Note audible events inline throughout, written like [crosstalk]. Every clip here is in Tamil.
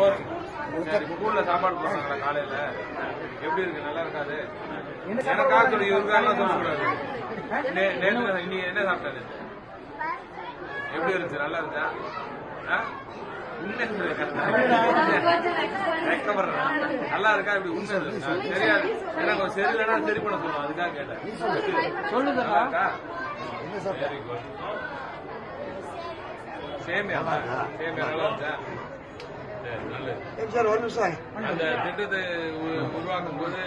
ஸ்கூல்ல சாப்பாடு போடுறாங்களா காலையில? எப்படி இருக்கு? நல்லா இருக்காது? எனக்காக சொல்லி இவருக்காக சொல்லக்கூடாது நே- நேத்து இன்னைக்கு என்ன சாப்பிட்டாரு? எப்படி இருந்துச்சு? நல்லா. வெட்கப்படுறேன். நல்லா இருக்கா? இப்படி உண்மை தெரியாது. எனக்கு சரியில்லைன்னா சரி பண்ண சொல்லுவோம் அதுக்காக கேட்டேன். சொல்லுங்க சேமியா சேமியா நல்லா இருந்துச்சா? சரி நல்லது சார் ஒரு நிமிஷம் அந்த திட்டத்தை உ- உருவாக்கும் போது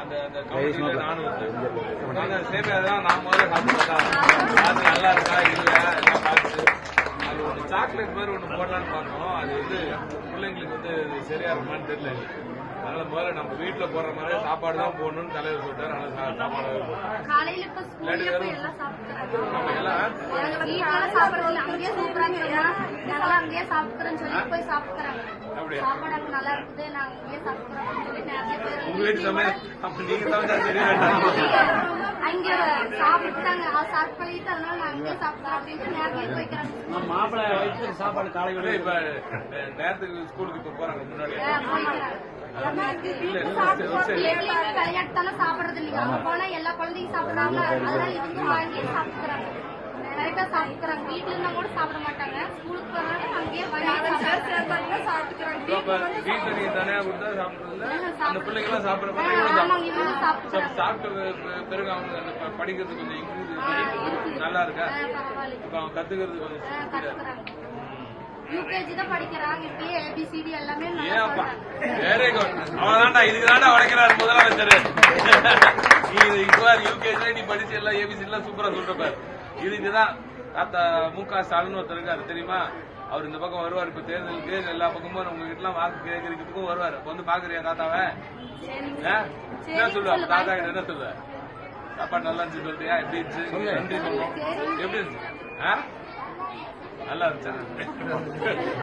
அந்த அந்த கமிட்டியில நானும் இருந்தேன். நாங்க சேமியா தான் நான் முதல்ல சாப்பிட்டு அது நல்லா இருக்கா இல்லையா? பார்த்து. அது ஒரு சாக்லேட் மாதிரி ஒன்று போடலான்னு பார்த்தோம் அது வந்து பிள்ளைங்களுக்கு வந்து அது சரியா இருக்குமான்னு தெரியல. அதனால முதல்ல நம்ம வீட்டுல போடுற மாதிரி சாப்பாடு தான் போடணும்னு தலைவர் சொல்லிட்டாரு. அதனால சாப்பாடு வீட்டுல சாப்பிடுறது இல்ல அங்கேயே சொன்னா நாங்களாம் அங்கேயே சாப்பிட்டுறோம்னு சொல்லி போய் சாப்பிட்டுறாங்க அப்படியா? சாப்பாடு அங்க நல்லா இருக்குது. நாங்க அங்கேயே சாப்பிட்டுறோம் அப்படின்னு சொல்லி நிறைய பேர் அங்க சாப்பிட்டாங்க சாப்பிட்டு பழகிட்டு அதனால நான் அங்கேயே சாப்பிட்டேன் அப்படின்ட்டு பேர் போய்க்கிறாங்க மாப்பிள்ளை வயிற்று சாப்பாடு காலை இல்ல, இப்ப அஹ், நேரத்துக்கு ஸ்கூலுக்கு இப்ப போறாங்க முன்னாடி விளையாட்டு தானே சாப்பிடுறது போனா எல்லா குழந்தையும் சாப்பிடுறாங்க. அதனால இவங்க வாங்கி கரெக்டா சாப்பிட்டுறாங்க வீட்டுல இருந்தா கூட சாப்பிட மாட்டாங்க. ஸ்கூலுக்கு போனாலும் அங்கேயே இப்ப வீட்டுல நீங்க தனியா கொடுத்தா சாப்பிடுறதுல அந்த பிள்ளைங்க எல்லாம் சாப்பிடுற சாப்பிட்ட பிறகு அவங்க படிக்கிறது கொஞ்சம் நல்லா இருக்கா? இப்ப அவங்க கத்துக்கிறது கொஞ்சம் யூகேஜி தான் படிக்கிறாங்க. இப்பயே ஏபிசிடி எல்லாமே நல்லா வெரி குட் அவன்தான்டா இதுக்கு தான்டா உடைக்கிறார் முதலமைச்சர். [laughs] நீ இதுவார் யூகேஜில நீ படிச்சு எல்லாம் ஏபிசி எல்லாம் சூப்பரா சொல்றப்பார் இதுக்குதான் தாத்தா மு க ஸ்டாலின் ஒருத்தர் இருக்காரு தெரியுமா? அவர் இந்த பக்கம் வருவார். இப்ப தேர்தலுக்கு எல்லா பக்கமும் உங்க வீட்டுல வாக்கு கேட்கறதுக்கும் வருவார். அப்ப வந்து பாக்குறியா தாத்தாவை? ஆ? என்ன சொல்லுவா? தாத்தா கிட்ட என்ன சொல்லுவ? சாப்பாடு நல்லா இருந்துச்சு சொல்றியா? எப்படி இருந்துச்சு? நன்றி சொல்லுவோம். எப்படி இருந்துச்சு? ஆ? நல்லா இருந்துச்சா